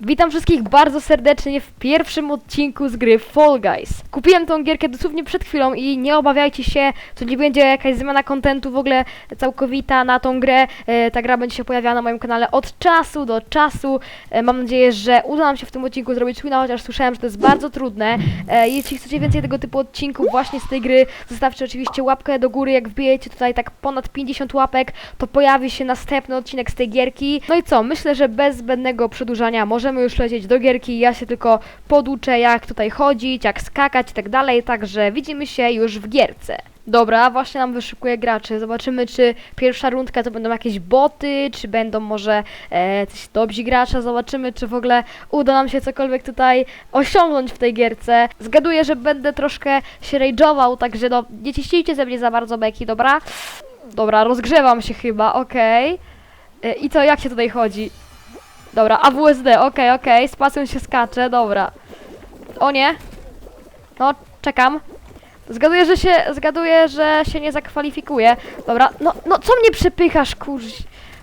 Witam wszystkich bardzo serdecznie w pierwszym odcinku z gry Fall Guys. Kupiłem tą gierkę dosłownie przed chwilą i nie obawiajcie się, to nie będzie jakaś zmiana kontentu w ogóle całkowita na tą grę. E, ta gra będzie się pojawiała na moim kanale od czasu do czasu. E, mam nadzieję, że uda nam się w tym odcinku zrobić wina, chociaż słyszałem, że to jest bardzo trudne. E, jeśli chcecie więcej tego typu odcinków właśnie z tej gry, zostawcie oczywiście łapkę do góry. Jak wbijecie tutaj tak ponad 50 łapek, to pojawi się następny odcinek z tej gierki. No i co? Myślę, że bez zbędnego przedłużania możemy już lecieć do gierki. Ja się tylko poduczę, jak tutaj chodzić, jak skakać i tak dalej. Także widzimy się już w gierce. Dobra, właśnie nam wyszukuje graczy. Zobaczymy, czy pierwsza rundka to będą jakieś boty, czy będą może e, coś dobrzy gracze. Zobaczymy, czy w ogóle uda nam się cokolwiek tutaj osiągnąć w tej gierce. Zgaduję, że będę troszkę się rage'ował, także no, nie ciśnijcie ze mnie za bardzo beki, dobra? Dobra, rozgrzewam się chyba, okej. E, I co, jak się tutaj chodzi? Dobra, AWSD, okej, okej, spacją się skacze, dobra. O nie. No, czekam. Zgaduję, że się, zgaduję, że się nie zakwalifikuje. Dobra, no, no co mnie przepychasz, kurz?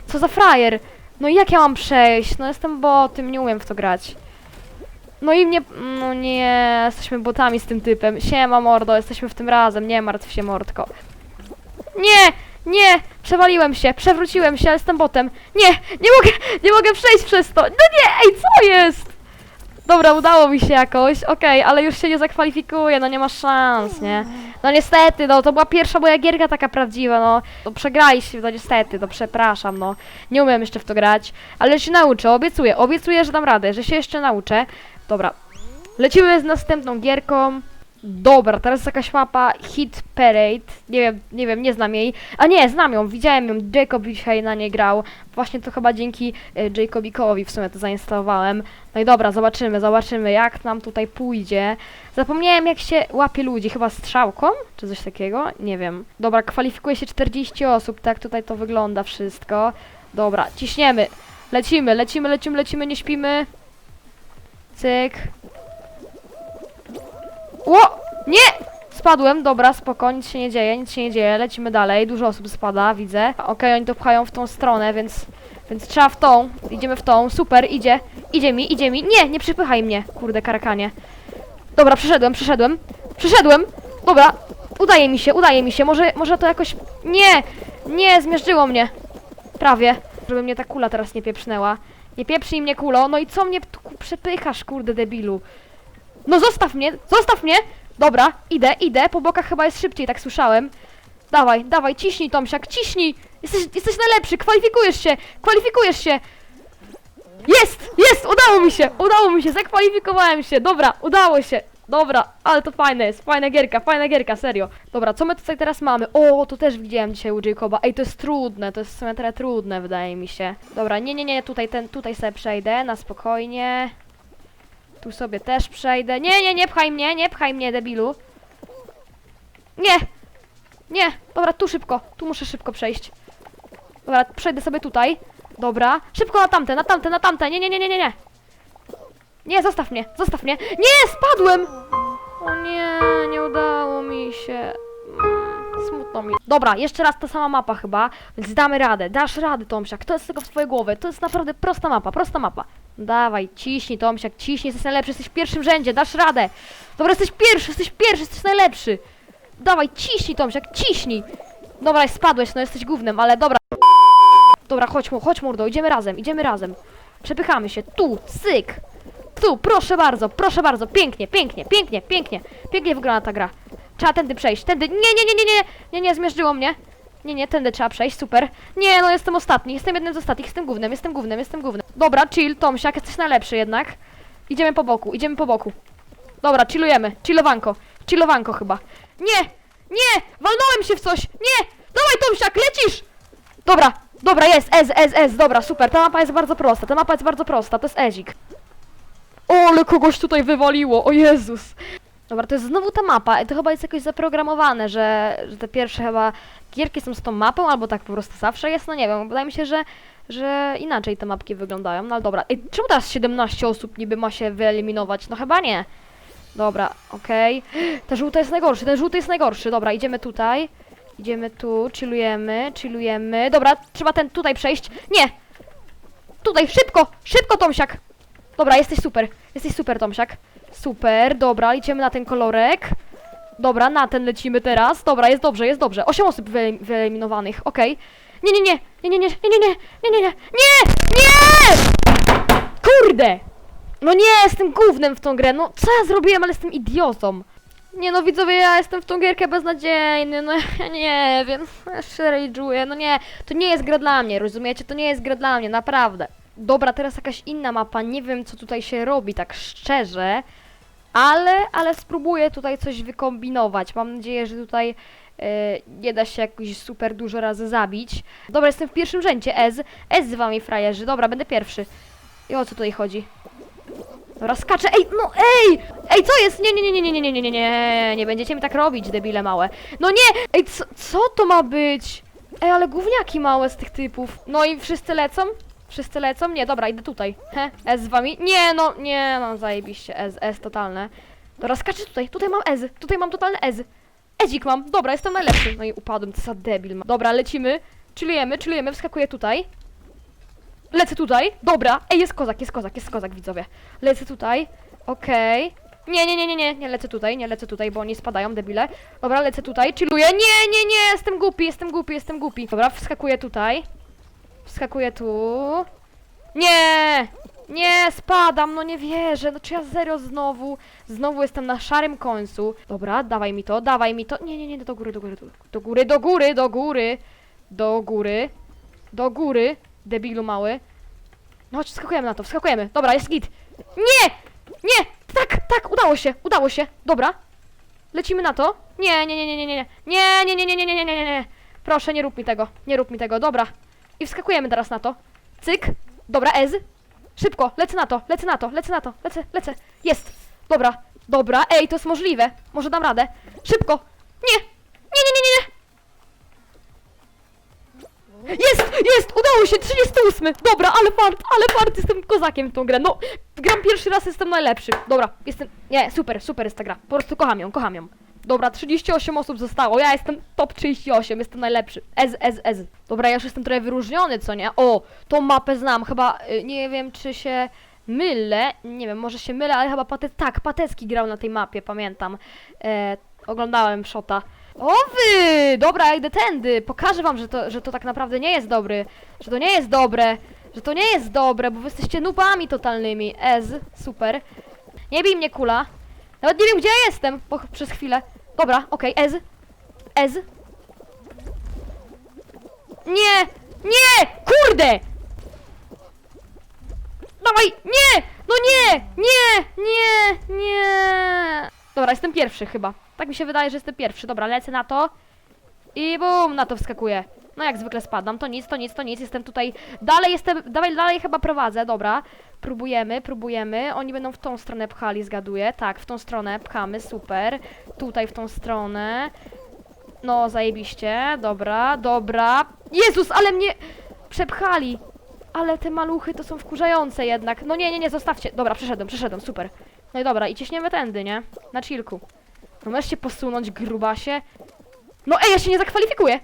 Co za frajer? No i jak ja mam przejść? No jestem botem, nie umiem w to grać. No i mnie, no nie, jesteśmy botami z tym typem. Siema mordo, jesteśmy w tym razem, nie martw się mordko. Nie, nie, przewaliłem się, przewróciłem się, ale jestem botem. Nie, nie mogę, nie mogę przejść przez to. No nie, ej, co jest? Dobra, udało mi się jakoś, okej, ale już się nie zakwalifikuję, no nie ma szans, nie? No niestety, no to była pierwsza moja gierka taka prawdziwa, no. No przegraliście, no niestety, no przepraszam, no. Nie umiem jeszcze w to grać, ale się nauczę, obiecuję, obiecuję, że dam radę, że się jeszcze nauczę. Dobra, lecimy z następną gierką. Dobra, teraz jest jakaś mapa Hit Parade. Nie wiem, nie wiem, nie znam jej. A nie, znam ją, widziałem ją. Jacob dzisiaj na niej grał. Właśnie to chyba dzięki e, Jacobikowi w sumie to zainstalowałem. No i dobra, zobaczymy, zobaczymy jak nam tutaj pójdzie. Zapomniałem jak się łapie ludzi, chyba strzałką, czy coś takiego? Nie wiem. Dobra, kwalifikuje się 40 osób, tak tutaj to wygląda wszystko. Dobra, ciśniemy. Lecimy, lecimy, lecimy, lecimy, nie śpimy. Cyk. Ło! Nie! Spadłem, dobra, spoko, nic się nie dzieje, nic się nie dzieje, lecimy dalej, dużo osób spada, widzę. Okej, oni to pchają w tą stronę, więc, więc trzeba w tą, idziemy w tą, super, idzie, idzie mi, idzie mi, nie, nie przypychaj mnie, kurde, karakanie. Dobra, przeszedłem, przeszedłem, przeszedłem, dobra, udaje mi się, udaje mi się, może, może to jakoś, nie, nie, zmierzyło mnie, prawie, żeby mnie ta kula teraz nie pieprznęła. Nie pieprznij mnie kulo, no i co mnie tu przepychasz, kurde, debilu. No zostaw mnie, zostaw mnie! Dobra, idę, idę, po bokach chyba jest szybciej, tak słyszałem. Dawaj, dawaj, ciśnij Tomsiak, ciśnij! Jesteś, jesteś najlepszy, kwalifikujesz się, kwalifikujesz się! Jest, jest, udało mi się, udało mi się, zakwalifikowałem się, dobra, udało się. Dobra, ale to fajne jest, fajna gierka, fajna gierka, serio. Dobra, co my tutaj teraz mamy? O, to też widziałem dzisiaj u Jacoba. Ej, to jest trudne, to jest w sumie trochę trudne, wydaje mi się. Dobra, nie, nie, nie, tutaj, ten, tutaj sobie przejdę, na spokojnie. Tu sobie też przejdę. Nie, nie, nie pchaj mnie, nie pchaj mnie, debilu. Nie! Nie! Dobra, tu szybko. Tu muszę szybko przejść. Dobra, przejdę sobie tutaj. Dobra. Szybko na tamte, na tamte, na tamte. Nie, nie, nie, nie, nie, nie. Nie, zostaw mnie, zostaw mnie. Nie, spadłem! O nie, nie udało mi się. Mm, Smutno mi. Dobra, jeszcze raz ta sama mapa chyba, więc damy radę. Dasz radę, Tomsiak. To jest tylko w twojej głowie. To jest naprawdę prosta mapa, prosta mapa. Dawaj, ciśnij, Tomsiak, ciśnij, jesteś najlepszy, jesteś w pierwszym rzędzie, dasz radę. Dobra, jesteś pierwszy, jesteś pierwszy, jesteś najlepszy. Dawaj, ciśnij, Tomsiak, ciśnij. Dobra, spadłeś, no jesteś gównem, ale dobra. Dobra, chodź, chodź, mordo, idziemy razem, idziemy razem. Przepychamy się, tu, syk. Tu, proszę bardzo, proszę bardzo, pięknie, pięknie, pięknie, pięknie. Pięknie wygląda ta gra. Trzeba tędy przejść, tędy, nie, nie, nie, nie, nie, nie, nie, zmierzyło mnie. Nie, nie, tędy trzeba przejść, super. Nie, no jestem ostatni, jestem jednym z ostatnich, jestem głównym, jestem głównym, jestem głównym. Dobra, chill, Tomsiak, jesteś najlepszy jednak. Idziemy po boku, idziemy po boku. Dobra, chillujemy, chillowanko, chillowanko chyba. Nie, nie, walnąłem się w coś, nie, dawaj Tomsiak, lecisz! Dobra, dobra, jest, S, S, S, dobra, super, ta mapa jest bardzo prosta, ta mapa jest bardzo prosta, to jest ezik. O, ale kogoś tutaj wywaliło, o Jezus. Dobra, to jest znowu ta mapa. To chyba jest jakoś zaprogramowane, że, że te pierwsze chyba gierki są z tą mapą, albo tak po prostu zawsze jest, no nie wiem. Wydaje mi się, że, że inaczej te mapki wyglądają. No ale dobra. Ej, czemu teraz 17 osób niby ma się wyeliminować? No chyba nie. Dobra, okej. Ten żółty jest najgorszy, ten żółty jest najgorszy. Dobra, idziemy tutaj. Idziemy tu, chillujemy, chillujemy. Dobra, trzeba ten tutaj przejść. Nie! Tutaj, szybko! Szybko, Tomsiak! Dobra, jesteś super. Jesteś super, Tomsiak. Super, dobra, liczymy na ten kolorek. Dobra, na ten lecimy teraz. Dobra, jest dobrze, jest dobrze. Osiem osób wyelim- wyeliminowanych, okej. Nie, nie, nie, nie, nie, nie, nie, nie, nie, nie, nie, nie, nie, nie! Kurde! No nie, jestem gównem w tą grę, no co ja zrobiłem, ale jestem idiotą. Nie no widzowie, ja jestem w tą gierkę beznadziejny, no ja nie wiem, ja no nie, to nie jest gra dla mnie, rozumiecie, to nie jest gra dla mnie, naprawdę. Dobra, teraz jakaś inna mapa, nie wiem co tutaj się robi, tak szczerze, ale, ale spróbuję tutaj coś wykombinować, mam nadzieję, że tutaj e, nie da się jakoś super dużo razy zabić. Dobra, jestem w pierwszym rzędzie, Ez, Ez z wami frajerzy, dobra, będę pierwszy. I o co tutaj chodzi? Dobra, skaczę, ej, no ej! Ej, co jest? Nie, nie, nie, nie, nie, nie, nie, nie, nie, nie będziecie mi tak robić, debile małe. No nie! Ej, co, co to ma być? Ej, ale gówniaki małe z tych typów. No i wszyscy lecą? Wszyscy lecą? Nie, dobra, idę tutaj. He, S z wami? Nie, no, nie, no, zajebiście, S, S totalne. Dobra, skaczę tutaj, tutaj mam Ez, tutaj mam totalne Ez. Ezik mam, dobra, jestem najlepszy. No i upadłem, co za debil. Dobra, lecimy, chillujemy, chillujemy, wskakuję tutaj. Lecę tutaj, dobra, ej, jest kozak, jest kozak, jest kozak, widzowie. Lecę tutaj, okej. Nie, nie, nie, nie, nie, nie lecę tutaj, nie lecę tutaj, bo oni spadają, debile. Dobra, lecę tutaj, chilluję. Nie, nie, nie, jestem głupi, jestem głupi, jestem głupi. Dobra, wskakuję tutaj. Wskakuję tu. Nie! Nie, spadam, no nie wierzę, no czy ja zero znowu, znowu jestem na szarym końcu. Dobra, dawaj mi to, dawaj mi to. Nie, nie, nie, do góry, do góry, do, góry, do góry, do góry, do góry, debilu mały. No chodź, wskakujemy na to, wskakujemy. Dobra, jest git. Nie! Nie! Tak, tak, udało się, udało się. Dobra. Lecimy na to. Nie, nie, nie, nie, nie, nie, nie, nie, nie, nie, nie, nie, nie, nie, nie, nie. Proszę, nie rób mi tego, nie rób mi tego, dobra. I wskakujemy teraz na to. Cyk. Dobra, Ez. Szybko, lecę na to, lecę na to, lecę na to, lecę, lecę. Jest. Dobra, dobra, ej, to jest możliwe. Może dam radę. Szybko. Nie, nie, nie, nie, nie. Jest, jest, udało się, 38. Dobra, ale fart, ale fart, jestem kozakiem w tą grę. No, gram pierwszy raz, jestem najlepszy. Dobra, jestem, nie, super, super jest ta gra. Po prostu kocham ją, kocham ją. Dobra, 38 osób zostało, ja jestem top 38, jestem najlepszy. Ez, ez, ez. Dobra, ja już jestem trochę wyróżniony, co nie? O, tą mapę znam, chyba, y, nie wiem czy się mylę, nie wiem, może się mylę, ale chyba Pate, tak, Patecki grał na tej mapie, pamiętam. E, oglądałem Shota. O wy! Dobra, ja idę tędy. Pokażę wam, że to, że to tak naprawdę nie jest dobry. Że to nie jest dobre. Że to nie jest dobre, bo wy jesteście nubami totalnymi. Ez, super. Nie bij mnie kula. Nawet nie wiem, gdzie ja jestem po, przez chwilę. Dobra, okej, Ez. Ez. Nie! Nie! Kurde! Dawaj! Nie! No nie! Nie! Nie! Nie! Dobra, jestem pierwszy chyba. Tak mi się wydaje, że jestem pierwszy. Dobra, lecę na to. I bum, na to wskakuję. No jak zwykle spadam. To nic, to nic, to nic. Jestem tutaj. Dalej jestem. Dalej, dalej chyba prowadzę. Dobra. Próbujemy, próbujemy. Oni będą w tą stronę pchali, zgaduję. Tak, w tą stronę pchamy, super. Tutaj w tą stronę. No, zajebiście. Dobra, dobra. Jezus, ale mnie przepchali. Ale te maluchy to są wkurzające jednak. No nie, nie, nie, zostawcie. Dobra, przeszedłem, przeszedłem, super. No i dobra, i ciśniemy tędy, nie? Na chillku. No możesz się posunąć, grubasie. No ej, ja się nie zakwalifikuję!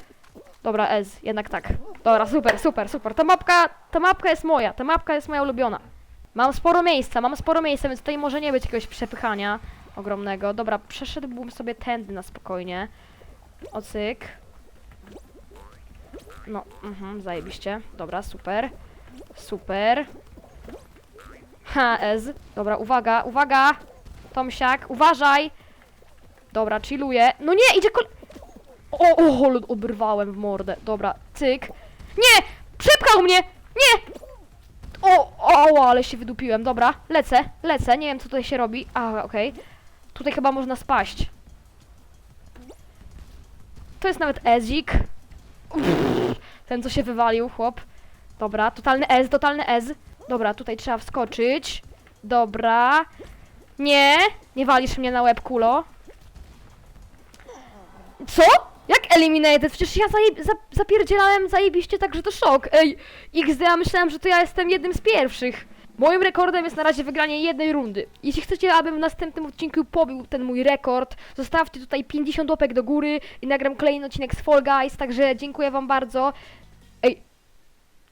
Dobra, Ez, jednak tak. Dobra, super, super, super. Ta mapka, ta mapka jest moja, ta mapka jest moja ulubiona. Mam sporo miejsca, mam sporo miejsca, więc tutaj może nie być jakiegoś przepychania ogromnego. Dobra, przeszedłbym sobie tędy na spokojnie. Ocyk. No, mhm, zajebiście. Dobra, super. Super. Ha, Ez. Dobra, uwaga, uwaga! Tomsiak, uważaj! Dobra, chilluję. No nie, idzie kol... O, o, ale obrywałem w mordę. Dobra, cyk. Nie! Przepchał mnie! Nie! O, o, ale się wydupiłem. Dobra, lecę, lecę. Nie wiem, co tutaj się robi. A, okej. Tutaj chyba można spaść. To jest nawet ezik. Ten, co się wywalił, chłop. Dobra, totalny ez, totalny ez. Dobra, tutaj trzeba wskoczyć. Dobra. Nie, nie walisz mnie na łeb, kulo. Co? Eliminated? Przecież ja zaje za zapierdzielałem zajebiście tak, że to szok. Ej, XD, ja myślałem, że to ja jestem jednym z pierwszych. Moim rekordem jest na razie wygranie jednej rundy. Jeśli chcecie, abym w następnym odcinku pobił ten mój rekord, zostawcie tutaj 50 łapek do góry i nagram kolejny odcinek z Fall Guys, także dziękuję wam bardzo. Ej,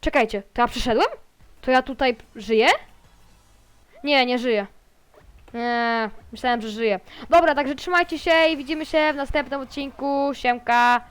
czekajcie, to ja przyszedłem? To ja tutaj żyję? Nie, nie żyje. Nie, myślałem, że żyje. Dobra, także trzymajcie się i widzimy się w następnym odcinku. Siemka.